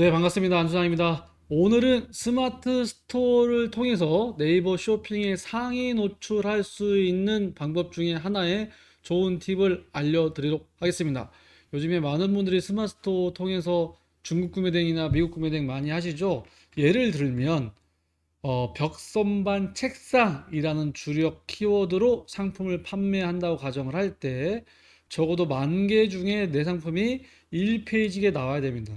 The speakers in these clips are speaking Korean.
네, 반갑습니다. 안수장입니다. 오늘은 스마트 스토어를 통해서 네이버 쇼핑에 상위 노출할 수 있는 방법 중에 하나의 좋은 팁을 알려드리도록 하겠습니다. 요즘에 많은 분들이 스마트 스토어 통해서 중국 구매대행이나 미국 구매대행 많이 하시죠? 예를 들면 어, 벽선반 책상이라는 주력 키워드로 상품을 판매한다고 가정을 할 때 적어도 만 개 중에 내 상품이 1페이지에 나와야 됩니다.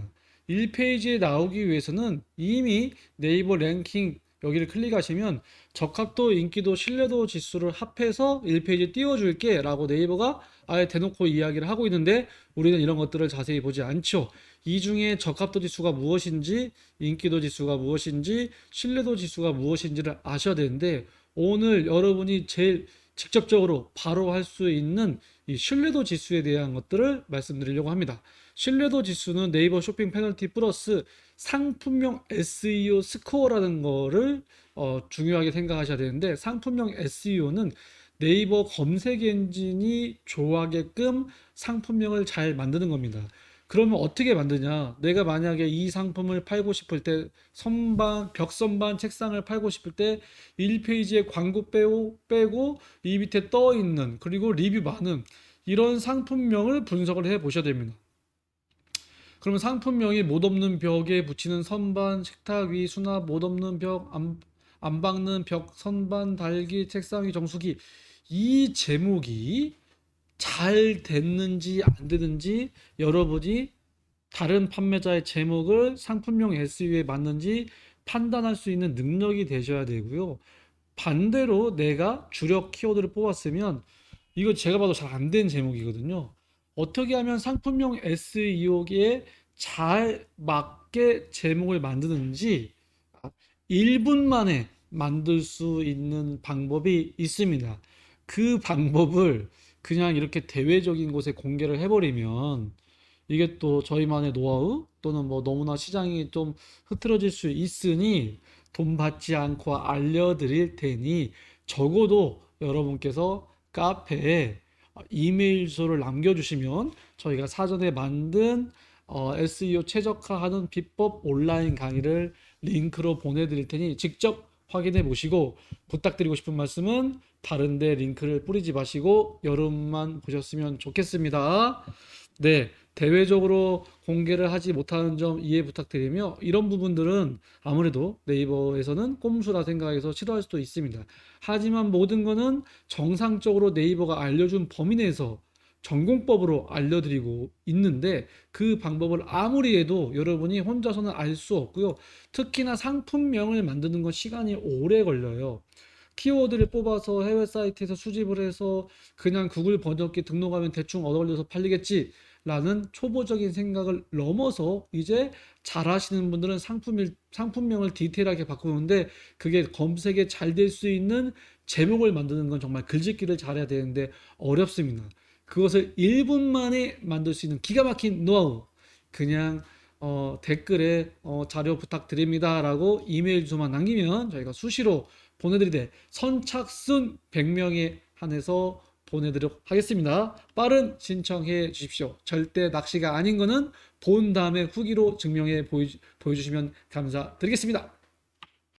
1페이지에 나오기 위해서는 이미 네이버 랭킹 여기를 클릭하시면 적합도, 인기도, 신뢰도 지수를 합해서 1페이지에 띄워줄게 라고 네이버가 아예 대놓고 이야기를 하고 있는데 우리는 이런 것들을 자세히 보지 않죠. 이 중에 적합도 지수가 무엇인지, 인기도 지수가 무엇인지, 신뢰도 지수가 무엇인지를 아셔야 되는데 오늘 여러분이 제일 직접적으로 바로 할 수 있는 이 신뢰도 지수에 대한 것들을 말씀드리려고 합니다. 신뢰도 지수는 네이버 쇼핑 페널티 플러스 상품명 SEO 스코어라는 거를 어, 중요하게 생각하셔야 되는데 상품명 SEO는 네이버 검색 엔진이 좋아하게끔 상품명을 잘 만드는 겁니다. 그러면 어떻게 만드냐? 내가 만약에 이 상품을 팔고 싶을 때 선반, 벽선반 책상을 팔고 싶을 때 1페이지에 광고 빼고, 빼고 이 밑에 떠 있는 그리고 리뷰 많은 이런 상품명을 분석을 해 보셔야 됩니다. 그러면 상품명이 못 없는 벽에 붙이는 선반, 식탁 위 수납, 못 없는 벽, 안, 안 박는 벽, 선반, 달기, 책상 위 정수기 이 제목이 잘 됐는지 안 됐는지 여러분이 다른 판매자의 제목을 상품명 SEO에 맞는지 판단할 수 있는 능력이 되셔야 되고요. 반대로 내가 주력 키워드를 뽑았으면 이거 제가 봐도 잘 안 된 제목이거든요. 어떻게 하면 상품명 SEO에 잘 맞게 제목을 만드는지 1분 만에 만들 수 있는 방법이 있습니다. 그 방법을 그냥 이렇게 대외적인 곳에 공개를 해버리면 이게 또 저희만의 노하우 또는 뭐 너무나 시장이 좀 흐트러질 수 있으니 돈 받지 않고 알려드릴 테니 적어도 여러분께서 카페에 이메일 주소를 남겨주시면 저희가 사전에 만든 어, SEO 최적화하는 비법 온라인 강의를 링크로 보내드릴 테니 직접 확인해 보시고 부탁드리고 싶은 말씀은 다른데 링크를 뿌리지 마시고 여름만 보셨으면 좋겠습니다. 네, 대외적으로 공개를 하지 못하는 점 이해 부탁드리며 이런 부분들은 아무래도 네이버에서는 꼼수라 생각해서 싫어할 수도 있습니다. 하지만 모든 거는 정상적으로 네이버가 알려준 범위 내에서 전공법으로 알려드리고 있는데 그 방법을 아무리 해도 여러분이 혼자서는 알 수 없고요. 특히나 상품명을 만드는 건 시간이 오래 걸려요. 키워드를 뽑아서 해외 사이트에서 수집을 해서 그냥 구글 번역기 등록하면 대충 얻어 걸려서 팔리겠지. 라는 초보적인 생각을 넘어서 이제 잘 하시는 분들은 상품 상품명을 디테일하게 바꾸는데 그게 검색에 잘 될 수 있는 제목을 만드는 건 정말 글짓기를 잘해야 되는데 어렵습니다. 그것을 1분 만에 만들 수 있는 기가 막힌 노하우 그냥 어, 댓글에 어, 자료 부탁드립니다라고 이메일 주소만 남기면 저희가 수시로 보내드리되 선착순 100명에 한해서 보내드리도록 하겠습니다. 빠른 신청해 주십시오. 절대 낚시가 아닌 거는 본 다음에 후기로 증명해 보여, 보여주시면 감사드리겠습니다.